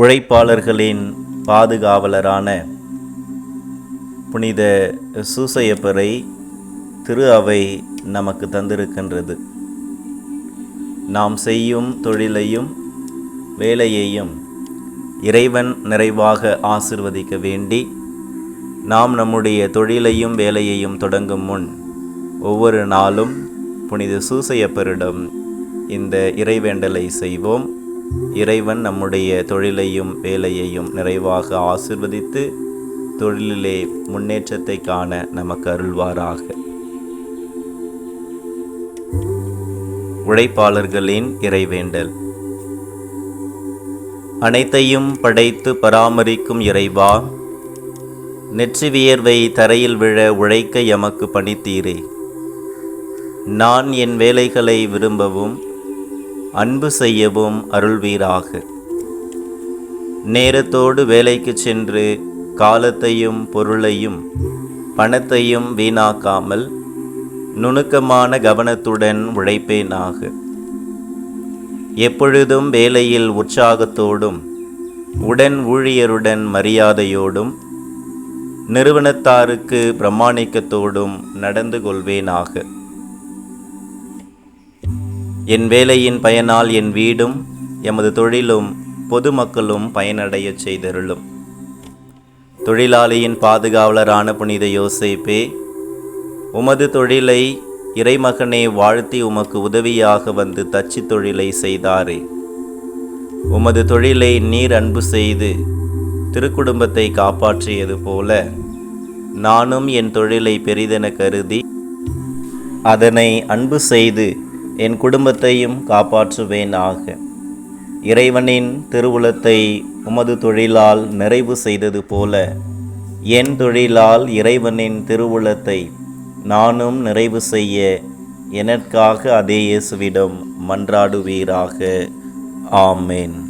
உழைப்பாளர்களின் பாதுகாவலரான புனித சூசையப்பரை திரு அவை நமக்கு தந்திருக்கின்றது. நாம் செய்யும் தொழிலையும் வேலையையும் இறைவன் நிறைவாக ஆசிர்வதிக்க வேண்டி நாம் நம்முடைய தொழிலையும் வேலையையும் தொடங்கும் முன் ஒவ்வொரு நாளும் புனித சூசையப்பரிடம் இந்த இறைவேண்டலை செய்வோம். இறைவன் நம்முடைய தொழிலையும் வேலையையும் நிறைவாக ஆசிர்வதித்து தொழிலிலே முன்னேற்றத்தை காண நமக்கு அருள்வாராக. உழைப்பாளர்களின் இறைவேண்டல். அனைத்தையும் படைத்து பராமரிக்கும் இறைவா நெற்றி வியர்வை தரையில் விழ உழைக்க எமக்கு பணித்தீரே. நான் என் வேலைகளை விரும்பவும் அன்பு செய்யவும் அருள்வீராக. நேரத்தோடு வேலைக்கு சென்று காலத்தையும் பொருளையும் பணத்தையும் வீணாக்காமல் நுணுக்கமான கவனத்துடன் உழைப்பேனாக. எப்பொழுதும் வேலையில் உற்சாகத்தோடும் உடன் ஊழியருடன் மரியாதையோடும் நிறுவனத்தாருக்கு பிரமாணிக்கத்தோடும் நடந்து கொள்வேனாக. என் வேலையின் பயனால் என் வீடும் எமது தொழிலும் பொதுமக்களும் பயனடையச் செய்தருளும். தொழிலாளியின் பாதுகாவலரான புனித யோசேப்பே உமது தொழிலை இறைமகனே வாழ்த்தி உமக்கு உதவியாக வந்து தச்சு தொழிலை செய்தாரே. உமது தொழிலை நீர் அன்பு செய்து திருக்குடும்பத்தை காப்பாற்றியது போல நானும் என் தொழிலை பெரிதென கருதி அதனை அன்பு செய்து என் குடும்பத்தையும் காப்பாற்றுவேனாக. இறைவனின் திருவுளத்தை உமது தொழிலால் நிறைவு செய்தது போல என் தொழிலால் இறைவனின் திருவுளத்தை நானும் நிறைவு செய்ய எனக்காக அதே இயேசுவிடம் மன்றாடுவீராக. ஆமேன்.